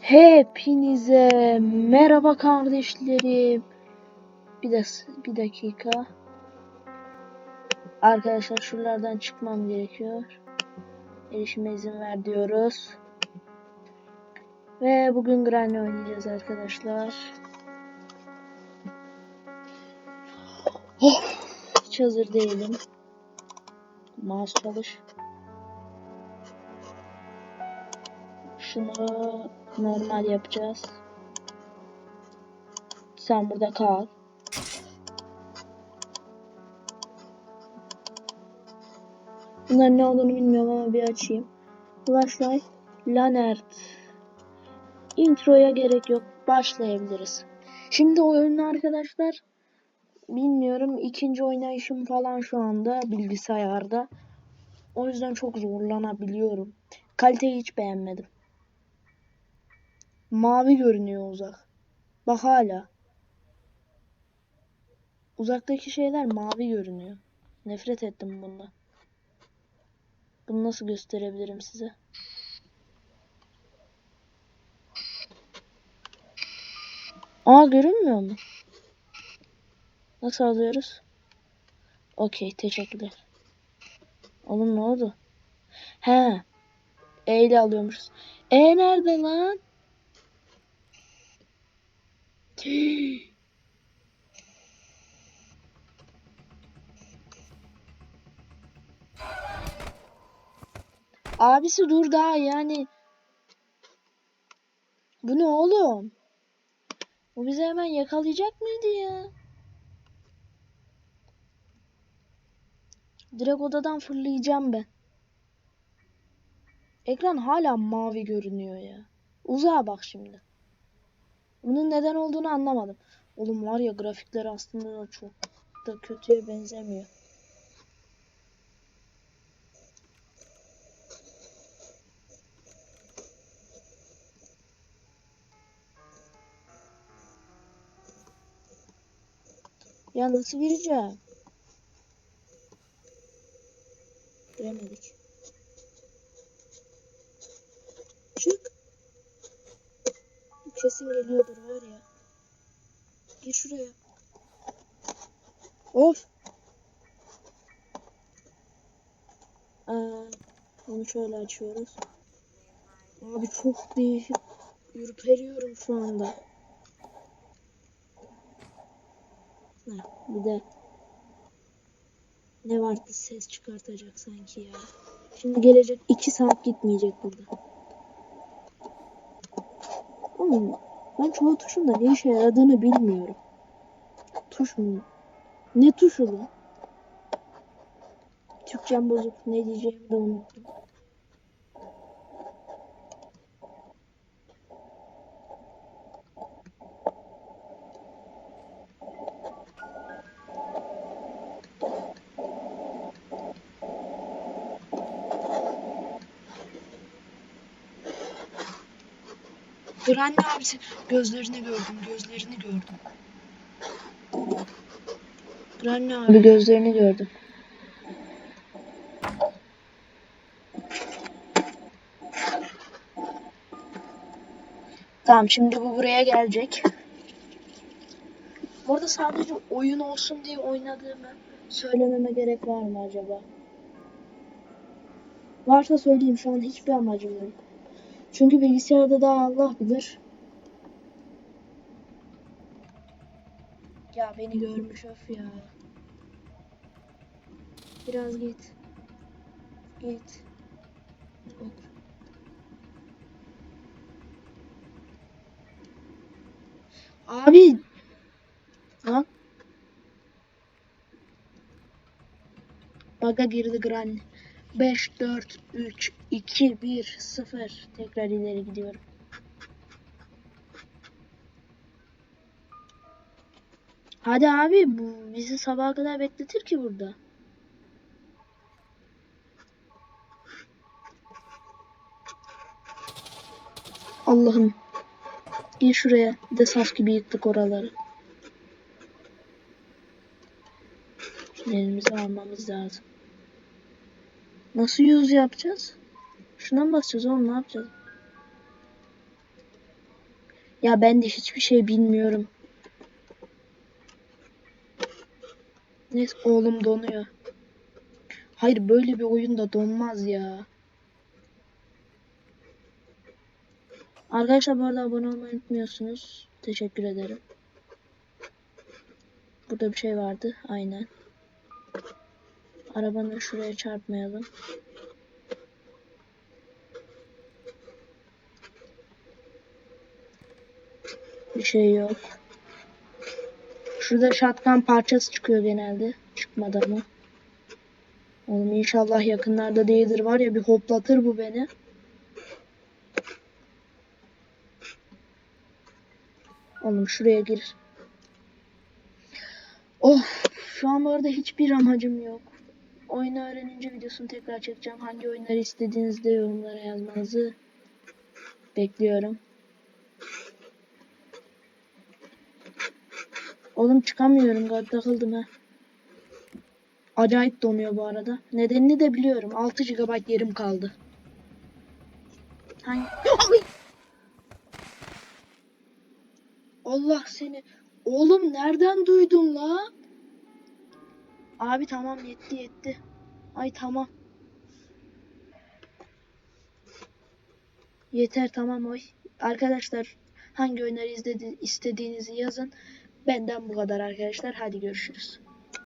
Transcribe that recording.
Hepinize merhaba kardeşlerim. Bir de bir dakika. Arkadaşlar şuralardan çıkmam gerekiyor. Erişime izin ver diyoruz. Ve bugün Granny oynayacağız arkadaşlar. Oh, hiç hazır değilim. Mouse çalış. Şunu normal yapacağız. Sen burada kal. Bunların ne olduğunu bilmiyorum ama bir açayım. Flashlight, Lanert. Introya gerek yok. Başlayabiliriz. Şimdi oyunu arkadaşlar bilmiyorum. ikinci oynayışım falan şu anda bilgisayarda. O yüzden çok zorlanabiliyorum. Kaliteyi hiç beğenmedim. Mavi görünüyor uzak. Bak hala. Uzaktaki şeyler mavi görünüyor. Nefret ettim bundan. Bunu nasıl gösterebilirim size? Aa görünmüyor mu? Nasıl alıyoruz? Okey teşekkürler. Oğlum ne oldu? He. E ile alıyormuşuz. E nerede lan? Abisi dur daha yani. Bu ne oğlum? Bu bizi hemen yakalayacak mıydı ya? Direkt odadan fırlayacağım ben. Ekran hala mavi görünüyor ya. Uzağa bak şimdi. Bunun neden olduğunu anlamadım. Oğlum var ya grafikleri aslında da çok da kötüye benzemiyor. Ya nasıl gireceğim? Giremedik. Kesin geliyordur var ya. Gir şuraya. Of. Ee, bunu şöyle açıyoruz. Abi çok değişik. Ürperiyorum şu anda. Heh, bir de ne vardı ses çıkartacak sanki ya. Şimdi gelecek iki saat gitmeyecek burada. Oğlum ben çoğu tuşun da ne işe yaradığını bilmiyorum. Tuş mu? Ne tuşu bu? Türkçem bozuk. Ne diyeceğimi de unuttum. Dur anne abisi. Gözlerini gördüm, gözlerini gördüm. Dur anne abi. gözlerini gördüm. Tamam şimdi bu buraya gelecek. Burada sadece oyun olsun diye oynadığımı söylememe gerek var mı acaba? Varsa söyleyeyim şu an hiçbir amacım yok. Çünkü bilgisayarda da Allah bilir. Ya beni görmüş öf ya. Biraz git. Git. Hop. Abi. Lan. Baga girdi Granny. 5, 4, 3, 2, 1, 0. Tekrar ileri gidiyorum. Hadi abi bu bizi sabaha kadar bekletir ki burada. Allah'ım. Gir şuraya. Bir de saf gibi yıktık oraları. Elimizi almamız lazım. Nasıl yüz yapacağız? Şuna mı basacağız oğlum ne yapacağız? Ya ben de hiçbir şey bilmiyorum. Neyse oğlum donuyor. Hayır böyle bir oyunda donmaz ya. Arkadaşlar bu arada abone olmayı unutmuyorsunuz. Teşekkür ederim. Burada bir şey vardı. Aynen. Arabanın şuraya çarpmayalım. Bir şey yok. Şurada şatkan parçası çıkıyor genelde. Çıkmadı ama. Oğlum inşallah yakınlarda değildir var ya bir hoplatır bu beni. Oğlum şuraya gir. Oh şu an bu arada hiçbir amacım yok. Oyunu öğrenince videosunu tekrar çekeceğim. Hangi oyunları istediğinizde yorumlara yazmanızı bekliyorum. Oğlum çıkamıyorum galiba takıldım ha. Acayip donuyor bu arada. Nedenini de biliyorum. 6 GB yerim kaldı. Hangi... Allah seni. Oğlum nereden duydun la? Abi tamam yetti yetti. Ay tamam. Yeter tamam oy. Arkadaşlar hangi oyunları izledi, istediğinizi yazın. Benden bu kadar arkadaşlar. Hadi görüşürüz.